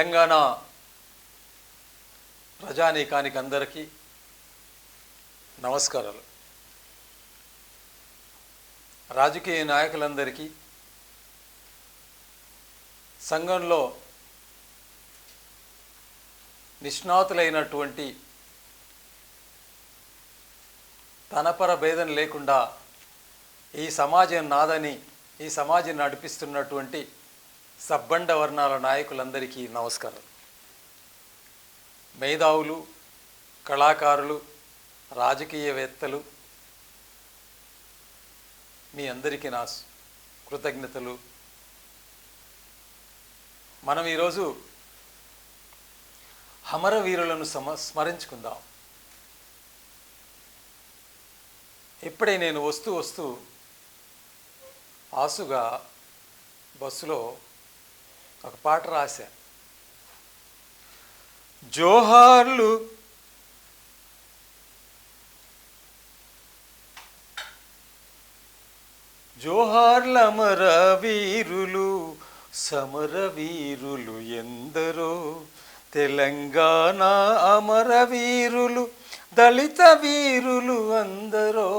తెలంగాణ ప్రజానీకానికి అందరికీ నమస్కారాలు. రాజకీయ నాయకులందరికీ సంఘంలో నిష్ణాతులైనటువంటి తనపర భేదం లేకుండా ఈ సమాజం నాదని ఈ సమాజం నడిపిస్తున్నటువంటి సబ్బండ వర్ణాల నాయకులందరికీ నమస్కారం. మేధావులు కళాకారులు రాజకీయవేత్తలు మీ అందరికీ నా కృతజ్ఞతలు. మనం ఈరోజు అమరవీరులను సమ స్మరించుకుందాం. ఇప్పుడే నేను వస్తూ వస్తూ ఆసుగా బస్సులో ఒక పాట రాశా. జోహార్లు జోహార్ల వీరులు సమర వీరులు ఎందరో. తెలంగాణ అమర వీరులు దళిత వీరులు అందరో.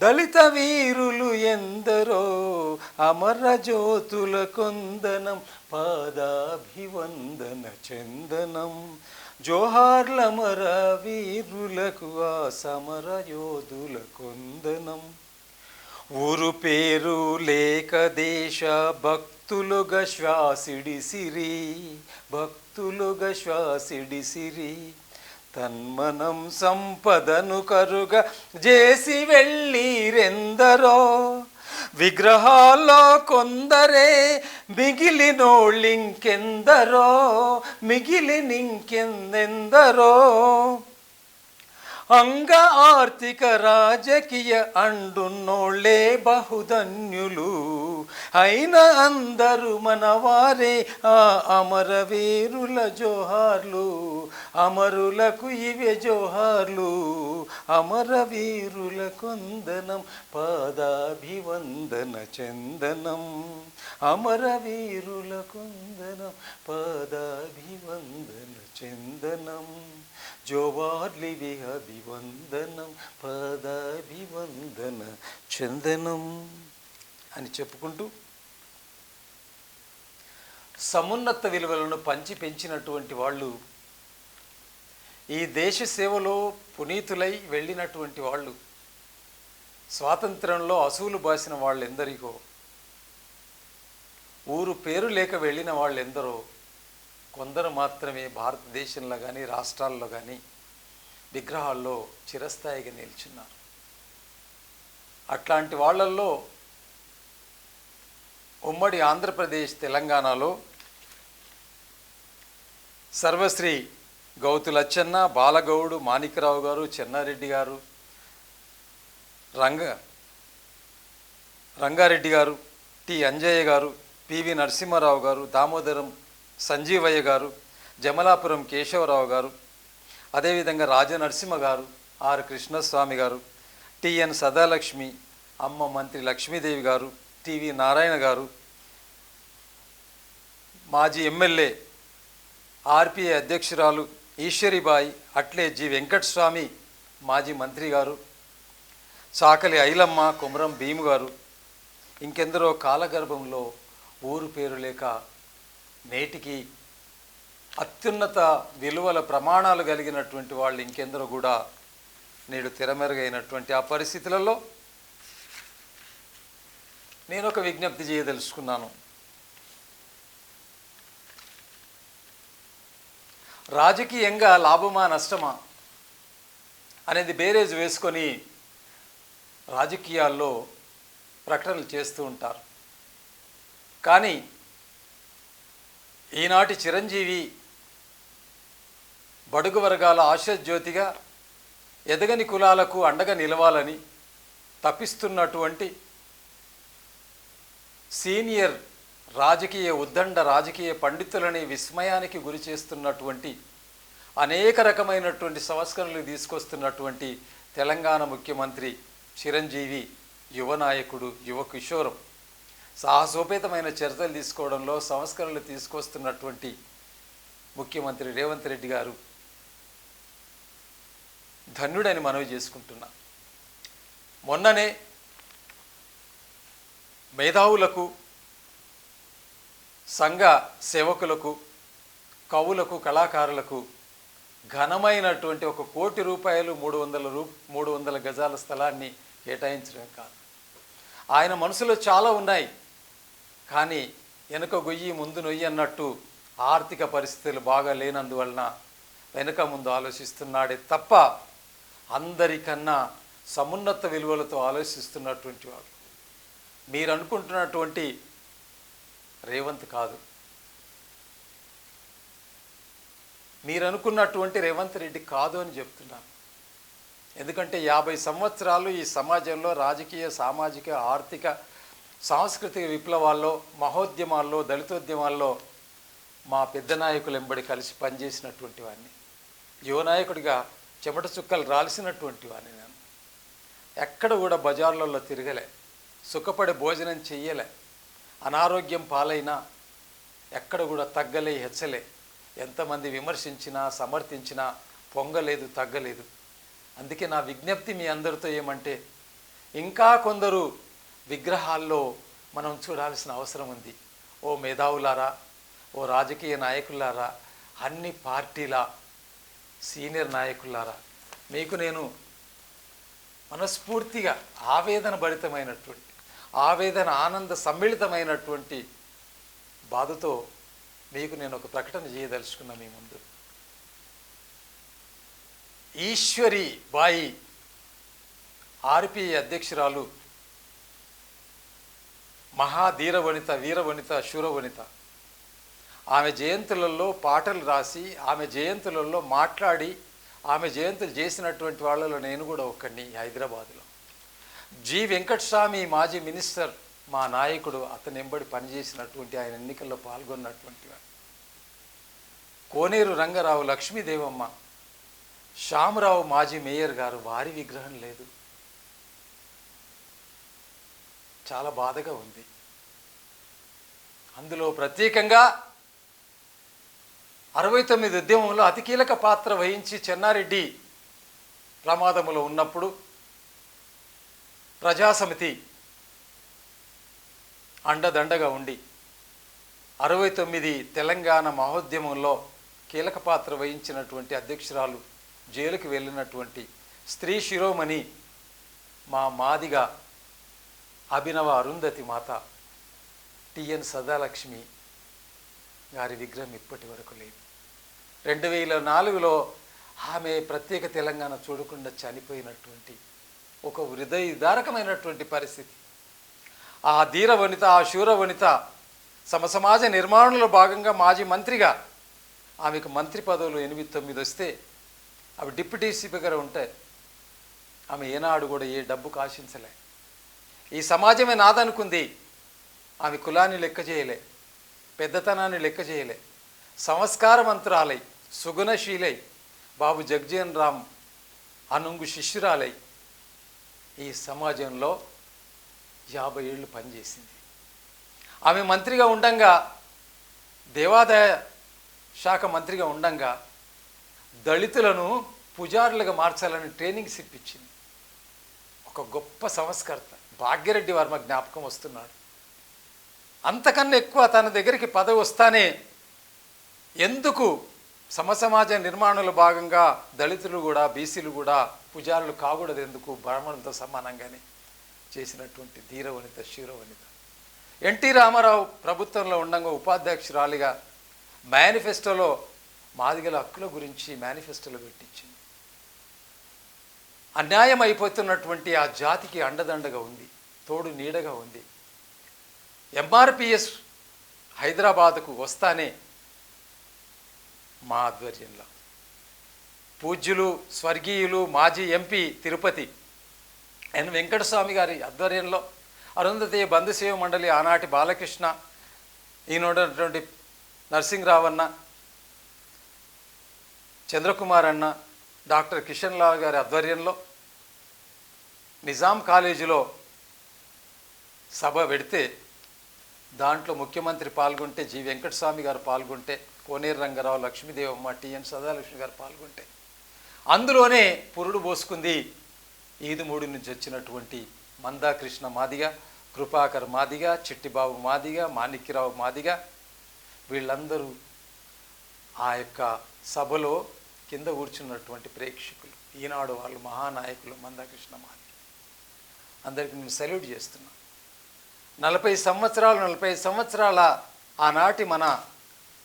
దళిత వీరులు ఎందరో అమర జ్యోతుల కొందనం పాదాభివందన చందనం. జోహార్లమర వీరులకు ఆ సమర యోధుల కొందనం. ఊరు పేరు లేక దేశ భక్తులుగా శ్వాసిడి సిరి భక్తులుగా శ్వాసిడి సిరి. తన్మనం సంపదను కరుగ చేసి వెళ్ళిరెందరో? విగ్రహాల్లో కొందరే మిగిలినోళ్ళింకెందరో? మిగిలినింకెందెందరో? అంగ ఆర్థిక రాజకీయ అండున్నోళ్ళే బహుధన్యులు. అయిన అందరూ మనవారే ఆ అమరవీరుల జోహార్లు. అమరులకు ఇవే జోహార్లు. అమరవీరుల కొందనం పాదాభివందన చందనం. అమరవీరుల కొందనం పాదాభివందన చందనం. జోవార్లి అభివందనం పదాభివందన చందనం అని చెప్పుకుంటూ సమున్నత విలువలను పంచి పెంచినటువంటి వాళ్ళు ఈ దేశ సేవలో పునీతులై వెళ్ళినటువంటి వాళ్ళు స్వాతంత్రంలో అసూలు బాసిన వాళ్ళెందరికో ఊరు పేరు లేక వెళ్ళిన వాళ్ళెందరో కొందరు మాత్రమే భారతదేశంలో కానీ రాష్ట్రాల్లో కానీ విగ్రహాల్లో చిరస్థాయిగా నిల్చున్నారు. అట్లాంటి వాళ్ళల్లో ఉమ్మడి ఆంధ్రప్రదేశ్ తెలంగాణలో సర్వశ్రీ గౌతు లచ్చన్న బాలగౌడు మాణికరావు గారు చెన్నారెడ్డి గారు రంగ రంగారెడ్డి గారు టి అంజయ్య గారు పివి నరసింహారావు గారు దామోదరం సంజీవయ్య గారు జమలాపురం కేశవరావు గారు అదేవిధంగా రాజనరసింహ గారు ఆర్ కృష్ణస్వామి గారు టిఎన్ సదాలక్ష్మి అమ్మ మంత్రి లక్ష్మీదేవి గారు టివి నారాయణ గారు మాజీ ఎమ్మెల్యే ఆర్పిఐ అధ్యక్షురాలు ఈశ్వరిబాయి అట్లే జి వెంకటస్వామి మాజీ మంత్రి గారు చాకలి ఐలమ్మ కుమరం భీము గారు ఇంకెందరో కాలగర్భంలో ఊరు పేరు లేక నేటికి అత్యున్నత విలువల ప్రమాణాలు కలిగినటువంటి వాళ్ళు ఇంకెందరో కూడా నేడు తెరమెరుగైనటువంటి ఆ పరిస్థితులలో నేను ఒక విజ్ఞప్తి చేయదలుచుకున్నాను. రాజకీయంగా లాభమా నష్టమా అనేది బేరేజ్ వేసుకొని రాజకీయాల్లో ప్రకటనలు చేస్తూ ఉంటారు. కానీ ఈనాటి చిరంజీవి బడుగు వర్గాల ఆశాజ్యోతిగా ఎదగని కులాలకు అండగా నిలవాలని తప్పిస్తున్నటువంటి సీనియర్ రాజకీయ ఉద్దండ రాజకీయ పండితులని విస్మయానికి గురి చేస్తున్నటువంటి అనేక రకమైనటువంటి సంస్కరణలు తీసుకొస్తున్నటువంటి తెలంగాణ ముఖ్యమంత్రి చిరంజీవి యువ నాయకుడు యువ కిషోరం. సాహసోపేతమైన చర్యలు తీసుకోవడంలో సంస్కరణలు తీసుకొస్తున్నటువంటి ముఖ్యమంత్రి రేవంత్ రెడ్డి గారు ధన్యుడని మనవి చేసుకుంటున్నా. మొన్ననే మేధావులకు సంఘ సేవకులకు కవులకు కళాకారులకు ఘనమైనటువంటి ఒక కోటి రూపాయలు మూడు వందల రూ మూడు వందల గజాల స్థలాన్ని కేటాయించడం కాదు. ఆయన మనసులో చాలా ఉన్నాయి. కానీ వెనుక గొయ్యి ముందు నొయ్యి అన్నట్టు ఆర్థిక పరిస్థితులు బాగా లేనందువలన వెనుక ముందు ఆలోచిస్తున్నాడే తప్ప అందరికన్నా సమున్నత విలువలతో ఆలోచిస్తున్నటువంటి వాడు. మీరు అనుకుంటున్నటువంటి రేవంత్ కాదు. మీరు అనుకున్నటువంటి రేవంత్ రెడ్డి కాదు అని చెప్తున్నాను. ఎందుకంటే యాభై సంవత్సరాలు ఈ సమాజంలో రాజకీయ సామాజిక ఆర్థిక సాంస్కృతిక విప్లవాల్లో మహోద్యమాల్లో దళితోద్యమాల్లో మా పెద్ద నాయకులు ఎంబడి కలిసి పనిచేసినటువంటి వాడిని యువ నాయకుడిగా చెమట చుక్కలు రాల్సినటువంటి వాడిని నేను. ఎక్కడ కూడా బజార్లలో తిరగలే సుఖపడి భోజనం చెయ్యలే అనారోగ్యం పాలైనా ఎక్కడ కూడా తగ్గలే హెచ్చలే. ఎంతమంది విమర్శించినా సమర్థించినా పొంగలేదు తగ్గలేదు. అందుకే నా విజ్ఞప్తి మీ అందరితో ఏమంటే ఇంకా కొందరు విగ్రహాల్లో మనం చూడాల్సిన అవసరం ఉంది. ఓ మేధావులారా ఓ రాజకీయ నాయకులారా అన్ని పార్టీల సీనియర్ నాయకులారా మీకు నేను మనస్ఫూర్తిగా ఆవేదన భరితమైనటువంటి ఆవేదన ఆనంద సమ్మిళితమైనటువంటి బాధతో మీకు నేను ఒక ప్రకటన చేయదలుచుకున్నా మీ ముందు. ఈశ్వరి బాయి ఆర్పిఐ అధ్యక్షురాలు మహాధీరవనిత వీరవనిత శూరవనిత. ఆమె జయంతులలో పాటలు రాసి ఆమె జయంతులలో మాట్లాడి ఆమె జయంతులు చేసినటువంటి వాళ్ళలో నేను కూడా ఒక్కడిని హైదరాబాద్లో. జి. వెంకటస్వామి మాజీ మినిస్టర్ మా నాయకుడు అతను ఎంబడి పనిచేసినటువంటి ఆయన ఎన్నికల్లో పాల్గొన్నటువంటి వాడు. కోనేరు రంగరావు లక్ష్మీదేవమ్మ శ్యామరావు మాజీ మేయర్ గారు వారి విగ్రహం లేదు. చాలా బాధగా ఉంది. అందులో ప్రత్యేకంగా అరవై తొమ్మిది ఉద్యమంలో అతి కీలక పాత్ర వహించి చెన్నారెడ్డి ప్రమాదములో ఉన్నప్పుడు ప్రజాసమితి అండదండగా ఉండి అరవై తొమ్మిది తెలంగాణ మహోద్యమంలో కీలక పాత్ర వహించినటువంటి అధ్యక్షురాలు జైలుకి వెళ్ళినటువంటి స్త్రీ శిరోమణి మా మాదిగా అభినవ అరుంధతి మాత టిఎన్ సదాలక్ష్మి గారి విగ్రహం ఇప్పటి వరకు లేదు. రెండు వేల నాలుగులో ఆమె ప్రత్యేక తెలంగాణ చూడకుండా చనిపోయినటువంటి ఒక హృదయదారకమైనటువంటి పరిస్థితి. ఆ ధీర వనిత ఆ శూర వనిత సమసమాజ నిర్మాణంలో భాగంగా మాజీ మంత్రిగా ఆమెకు మంత్రి పదవులు ఎనిమిది తొమ్మిది వస్తే అవి డిప్యూటీ స్పీకర్ ఉంటే ఆమె ఏనాడు కూడా ఏ డబ్బుకు ఆశించలే ఈ సమాజమే నాదనుకుంది. ఆమె కులాన్ని లెక్క చేయలే పెద్దతనాన్ని లెక్క చేయలే సంస్కారవంతురాలై సుగుణశీలై బాబు జగ్జీవన్ రామ్ అనుంగు శిష్యురాలై ఈ సమాజంలో యాభై ఏళ్ళు పనిచేసింది. ఆమె మంత్రిగా ఉండంగా దేవాదాయ శాఖ మంత్రిగా ఉండంగా దళితులను పుజారులుగా మార్చాలని ట్రైనింగ్స్ ఇప్పించింది ఒక గొప్ప సంస్కర్త. భాగ్యరెడ్డి వర్మ జ్ఞాపకం వస్తున్నాడు. అంతకన్నా ఎక్కువ తన దగ్గరికి పదవి వస్తానే ఎందుకు సమసమాజ నిర్మాణంలో భాగంగా దళితులు కూడా బీసీలు కూడా పుజారులు కాకూడదు ఎందుకు? బ్రాహ్మణులతో సమానంగానే చేసినటువంటి ధీరవనిత శిరవనిత ఎన్టీ రామారావు ప్రభుత్వంలో ఉండగా ఉపాధ్యక్షురాలిగా మేనిఫెస్టోలో మాదిగల హక్కుల గురించి మేనిఫెస్టోలో పెట్టించింది. అన్యాయం అయిపోతున్నటువంటి ఆ జాతికి అండదండగా ఉంది తోడు నీడగా ఉంది. ఎంఆర్పిఎస్ హైదరాబాద్కు వస్తానే మా ఆధ్వర్యంలో. పూజ్యులు స్వర్గీయులు మాజీ ఎంపీ తిరుపతి ఎన్ వెంకటస్వామి గారి ఆధ్వర్యంలో అరుంధతి బంధుసేవ మండలి ఆనాటి బాలకృష్ణ ఈయనటువంటి నర్సింగ్ రావన్న చంద్రకుమార్ అన్న డాక్టర్ కిషన్ లాల్ గారి ఆధ్వర్యంలో నిజాం కాలేజీలో సభ పెడితే దాంట్లో ముఖ్యమంత్రి పాల్గొంటే జి వెంకటస్వామి గారు పాల్గొంటే కోనేరు రంగారావు లక్ష్మీదేవమ్మ టిఎన్ సదాలక్ష్మి గారు పాల్గొంటే. అందులోనే పురుడు పోసుకుంది ఈదుమూడి నుంచి వచ్చినటువంటి మందాకృష్ణ మాదిగ కృపాకర్ మాదిగ చిట్టిబాబు మాదిగ మాణిక్యరావు మాదిగ వీళ్ళందరూ ఆ యొక్క సభలో కింద కూర్చున్నటువంటి ప్రేక్షకులు ఈనాడు వాళ్ళు మహానాయకులు మందాకృష్ణ మాదిగ. అందరికీ నేను సెల్యూట్ చేస్తున్నా. నలభై సంవత్సరాలు నలభై సంవత్సరాల ఆనాటి మన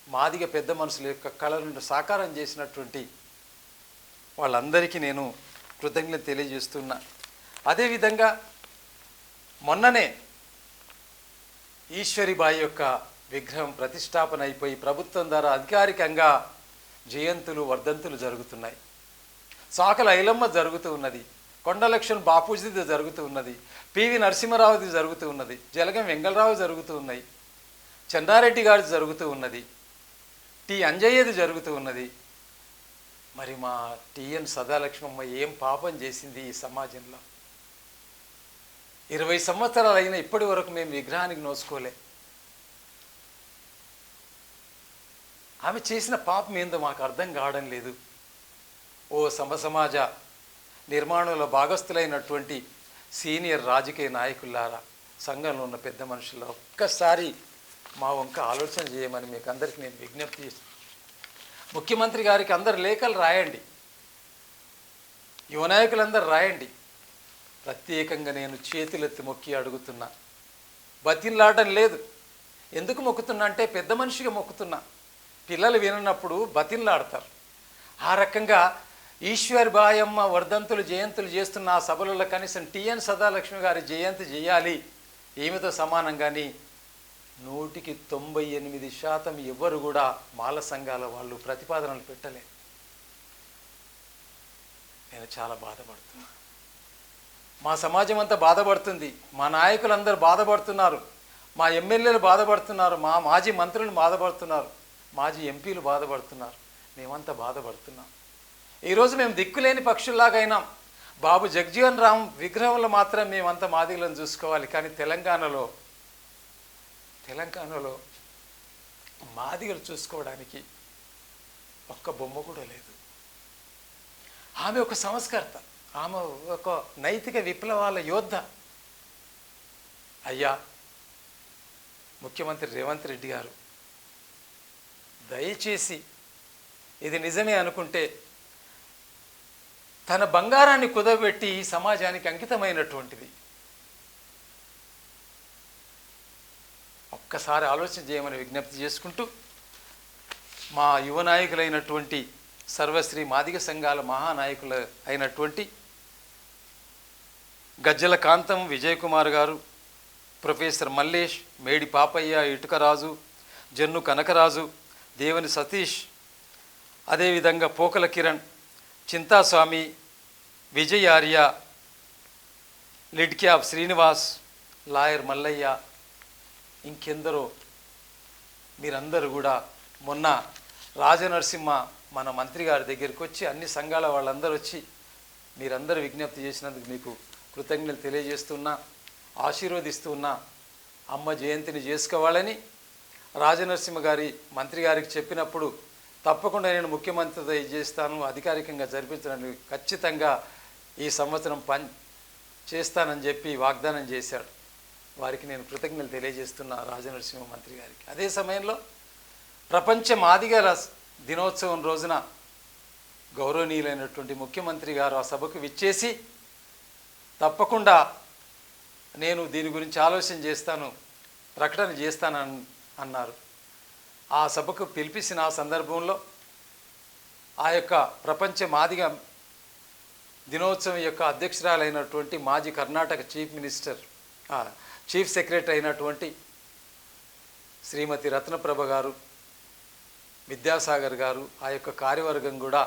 మాదిగ పెద్ద మనుషుల యొక్క కళలను సాకారం చేసినటువంటి వాళ్ళందరికీ నేను కృతజ్ఞత తెలియజేస్తున్నా. అదేవిధంగా మొన్ననే ఈశ్వరిబాయి యొక్క విగ్రహం ప్రతిష్టాపన అయిపోయి ప్రభుత్వం ద్వారా అధికారికంగా జయంతులు వర్ధంతులు జరుగుతున్నాయి. సాకల ఐలమ్మ జరుగుతూ ఉన్నది. కొండలక్ష్మణ్ బాపూజీది జరుగుతూ ఉన్నది. పివి నరసింహరావుది జరుగుతూ ఉన్నది. జలగం వెంగళరావు జరుగుతూ ఉన్నాయి చందారెడ్డి గారు జరుగుతూ ఉన్నది. టి. అంజయ్యది జరుగుతూ ఉన్నది. మరి మా టిఎన్ సదాలక్ష్మమ్మ ఏం పాపం చేసింది ఈ సమాజంలో? ఇరవై సంవత్సరాలు అయినా ఇప్పటి వరకు మేము విగ్రహానికి నోసుకోలే ఆమె చేసిన పాపం ఏందో మాకు అర్థం కావడం లేదు. ఓ సమసమాజ నిర్మాణంలో భాగస్థులైనటువంటి సీనియర్ రాజకీయ నాయకులారా సంఘంలో ఉన్న పెద్ద మనుషుల్లో ఒక్కసారి మా వంక ఆలోచన చేయమని మీకు అందరికీ నేను విజ్ఞప్తి చేస్తాను ముఖ్యమంత్రి గారికి అందరు లేఖలు రాయండి. యువనాయకులందరూ రాయండి. ప్రత్యేకంగా నేను చేతులెత్తి మొక్కి అడుగుతున్నా. బతిన్లాడడం లేదు. ఎందుకు మొక్కుతున్నా అంటే పెద్ద మనిషిగా మొక్కుతున్నా. పిల్లలు విననప్పుడు బతిన్లాడతారు. ఆ రకంగా ఈశ్వర్ బాయమ్మ వర్ధంతులు జయంతులు చేస్తున్న ఆ సభలలో కనీసం టిఎన్ సదాలక్ష్మి గారి జయంతి చేయాలి. ఈమెతో సమానం కానీ నూటికి తొంభై ఎనిమిది శాతం ఎవరు కూడా మాల సంఘాల వాళ్ళు ప్రతిపాదనలు పెట్టలేదు నేను చాలా బాధపడుతున్నా. మా సమాజం అంతా బాధపడుతుంది. మా నాయకులందరూ బాధపడుతున్నారు. మా ఎమ్మెల్యేలు బాధపడుతున్నారు. మా మాజీ మంత్రులు బాధపడుతున్నారు. మాజీ ఎంపీలు బాధపడుతున్నారు. మేమంతా బాధపడుతున్నాం. ఈరోజు మేము దిక్కులేని పక్షుల్లాగైనాం బాబు జగజీవన్ రామ్ విగ్రహంలో మాత్రం మేమంతా మాదిగలను చూసుకోవాలి. కానీ తెలంగాణలో తెలంగాణలో మాదిగలు చూసుకోవడానికి ఒక్క బొమ్మ కూడా లేదు. ఆమె ఒక సంస్కర్త ఆమె ఒక నైతిక విప్లవాల యోద్ధ. అయ్యా ముఖ్యమంత్రి రేవంత్ రెడ్డి గారు దయచేసి ఇది నిజమే అనుకుంటే తన బంగారాన్ని కుదబెట్టి ఈ సమాజానికి అంకితమైనటువంటిది. ఒక్కసారి ఆలోచన చేయమని విజ్ఞప్తి చేసుకుంటూ మా యువ నాయకులైనటువంటి సర్వశ్రీ మాదిగ సంఘాల మహానాయకులు అయినటువంటి గజ్జల కాంతం విజయ్ కుమార్ గారు ప్రొఫెసర్ మల్లేష్ మేడి పాపయ్య ఇటుకరాజు జన్ను కనకరాజు దేవుని సతీష్ అదేవిధంగా పోకల కిరణ్ చింతాస్వామి విజయ్ ఆర్య లిడ్ క్యాబ్ శ్రీనివాస్ లాయర్ మల్లయ్య ఇంకెందరో మీరందరూ కూడా మొన్న రాజనరసింహ మన మంత్రి గారి దగ్గరికి వచ్చి అన్ని సంఘాల వాళ్ళందరూ వచ్చి మీరందరూ విజ్ఞప్తి చేసినందుకు మీకు కృతజ్ఞతలు తెలియజేస్తున్నా ఆశీర్వదిస్తున్నా అమ్మ జయంతిని చేసుకోవాలని రాజనరసింహ గారి మంత్రి గారికి చెప్పినప్పుడు తప్పకుండా నేను ముఖ్యమంత్రితో ఇది చేస్తాను అధికారికంగా జరిపించడానికి ఖచ్చితంగా ఈ సంవత్సరం పని చేస్తానని చెప్పి వాగ్దానం చేశాడు. వారికి నేను కృతజ్ఞతలు తెలియజేస్తున్నా రాజనరసింహ మంత్రి గారికి. అదే సమయంలో ప్రపంచ మాదిగల దినోత్సవం రోజున గౌరవనీయులైనటువంటి ముఖ్యమంత్రి గారు ఆ సభకు విచ్చేసి తప్పకుండా నేను దీని గురించి ఆలోచన చేస్తాను ప్రకటన చేస్తాను అన్నారు. ఆ సభకు పిలిపించిన ఆ సందర్భంలో ఆ యొక్క ప్రపంచ మాదిగ దినోత్సవం యొక్క అధ్యక్షురాలైనటువంటి మాజీ Karnataka chief minister chief secretary అయినటువంటి శ్రీమతి రత్నప్రభ గారు విద్యాసాగర్ గారు ఆ యొక్క కార్యవర్గం కూడా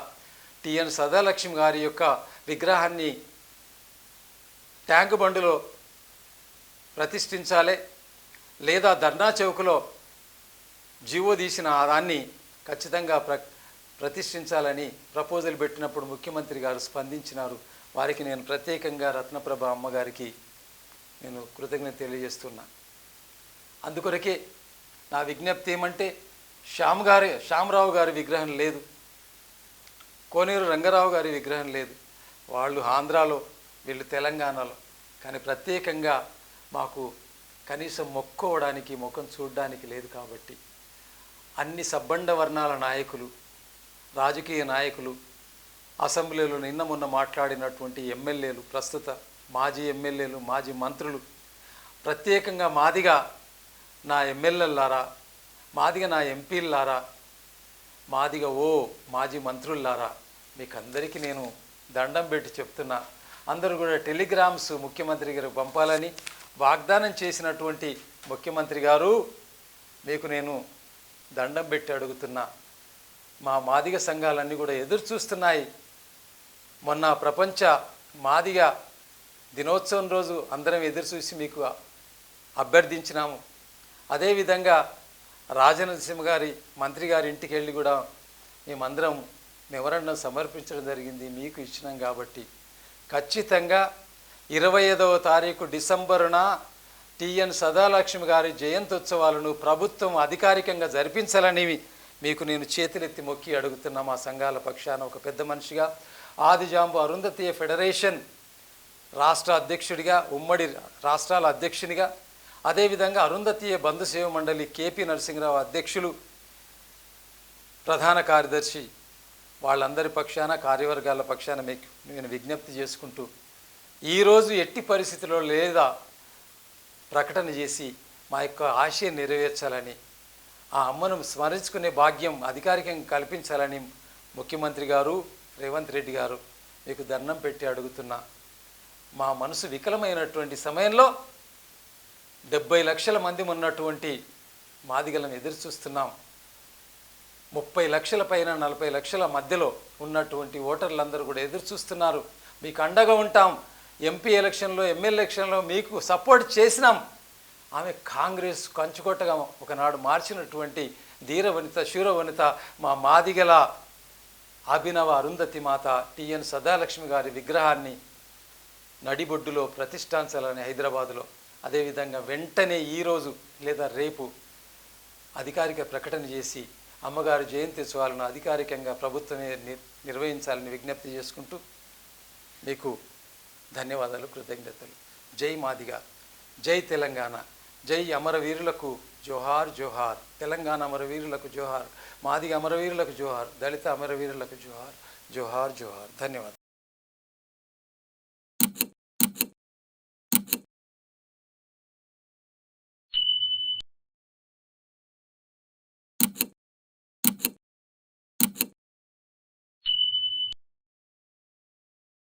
టిఎన్ సదాలక్ష్మి గారి యొక్క విగ్రహాన్ని ట్యాంక్ బండులో ప్రతిష్ఠించాలి లేదా ధర్నా చౌక్లో జీవో తీసిన దాన్ని ఖచ్చితంగా ప్ర ప్రతిష్ఠించాలని ప్రపోజల్ పెట్టినప్పుడు ముఖ్యమంత్రి గారు స్పందించినారు. వారికి నేను ప్రత్యేకంగా రత్నప్రభ అమ్మగారికి నేను కృతజ్ఞత తెలియజేస్తున్నా. అందుకొరకే నా విజ్ఞప్తి ఏమంటే శ్యామ్ గారి శ్యామరావు గారి విగ్రహం లేదు. కోనేరు రంగారావు గారి విగ్రహం లేదు. వాళ్ళు ఆంధ్రాలో వీళ్ళు తెలంగాణలో. కానీ ప్రత్యేకంగా మాకు కనీసం మొక్కోవడానికి ముఖం చూడడానికి లేదు కాబట్టి. అన్ని సబ్బండ వర్ణాల నాయకులు రాజకీయ నాయకులు అసెంబ్లీలో నిన్న మొన్న మాట్లాడినటువంటి ఎమ్మెల్యేలు ప్రస్తుత మాజీ ఎమ్మెల్యేలు మాజీ మంత్రులు ప్రత్యేకంగా మాదిగా నా ఎమ్మెల్యేలారా మాదిగా నా ఎంపీలారా మాదిగా ఓ మాజీ మంత్రులారా మీకు అందరికీ నేను దండం పెట్టి చెప్తున్నా. అందరూ కూడా టెలిగ్రామ్స్ ముఖ్యమంత్రి గారు పంపాలని వాగ్దానం చేసినటువంటి ముఖ్యమంత్రి గారు మీకు నేను దండం పెట్టి అడుగుతున్నా. మా మాదిగ సంఘాలన్నీ కూడా ఎదురు చూస్తున్నాయి. మొన్న ప్రపంచ మాదిగ దినోత్సవం రోజు అందరం ఎదురు చూసి మీకు అభ్యర్థించినాము. అదేవిధంగా రాజనరసింహ గారి మంత్రి గారి ఇంటికి వెళ్ళి కూడా మేమందరం మెమరణం సమర్పించడం జరిగింది. మీకు ఇచ్చినాం కాబట్టి. ఖచ్చితంగా ఇరవై ఐదవ తారీఖు డిసెంబరున టిఎన్ సదాలక్ష్మి గారి జయంత్యుత్సవాలను ప్రభుత్వం అధికారికంగా జరిపించాలని మీకు నేను చేతులెత్తి మొక్కి అడుగుతున్న మా సంఘాల పక్షాన ఒక పెద్ద మనిషిగా ఆదిజాంబు అరుంధతీయ ఫెడరేషన్ రాష్ట్ర అధ్యక్షుడిగా ఉమ్మడి రాష్ట్రాల అధ్యక్షునిగా అదేవిధంగా అరుంధతీయ బంధు సేవ మండలి కేపీ నరసింహరావు అధ్యక్షులు ప్రధాన కార్యదర్శి వాళ్ళందరి పక్షాన కార్యవర్గాల పక్షాన మీకు నేను విజ్ఞప్తి చేసుకుంటూ ఈరోజు ఎట్టి పరిస్థితిలో లేదా ప్రకటన చేసి మా యొక్క ఆశయం నెరవేర్చాలని ఆ అమ్మను స్మరించుకునే భాగ్యం అధికారికంగా కల్పించాలని ముఖ్యమంత్రి గారు రేవంత్ రెడ్డి గారు మీకు దండం పెట్టి అడుగుతున్నా. మా మనసు వికలమైనటువంటి సమయంలో డెబ్బై లక్షల మంది ఉన్నటువంటి మాదిగలను ఎదురు చూస్తున్నాం. ముప్పై లక్షల పైన నలభై లక్షల మధ్యలో ఉన్నటువంటి ఓటర్లందరూ కూడా ఎదురు చూస్తున్నారు. మీకు అండగా ఉంటాం. ఎంపీ ఎలక్షన్లో ఎమ్మెల్యే ఎలక్షన్లో మీకు సపోర్ట్ చేసినాం. ఆమె కాంగ్రెస్ కంచుకొట్టగా ఒకనాడు మార్చినటువంటి ధీర వనిత శూర వనిత మా మాదిగల అభినవ అరుంధతి మాత టిఎన్ సదాలక్ష్మి గారి విగ్రహాన్ని నడిబొడ్డులో ప్రతిష్టాంచాలని హైదరాబాదులో. అదేవిధంగా వెంటనే ఈరోజు లేదా రేపు అధికారిక ప్రకటన చేసి అమ్మగారు జయంతి ఉత్సవాలను అధికారికంగా ప్రభుత్వమే ని- నిర్వహించాలని విజ్ఞప్తి చేసుకుంటూ మీకు ధన్యవాదాలు కృతజ్ఞతలు. జై మాదిగా. జై తెలంగాణ. జై అమరవీరులకు జోహార్ జోహార్ తెలంగాణ అమరవీరులకు జోహార్ మాది అమరవీరులకు జోహార్ దళిత అమరవీరులకు జోహార్ జోహార్ జోహార్. ధన్యవాదాలు.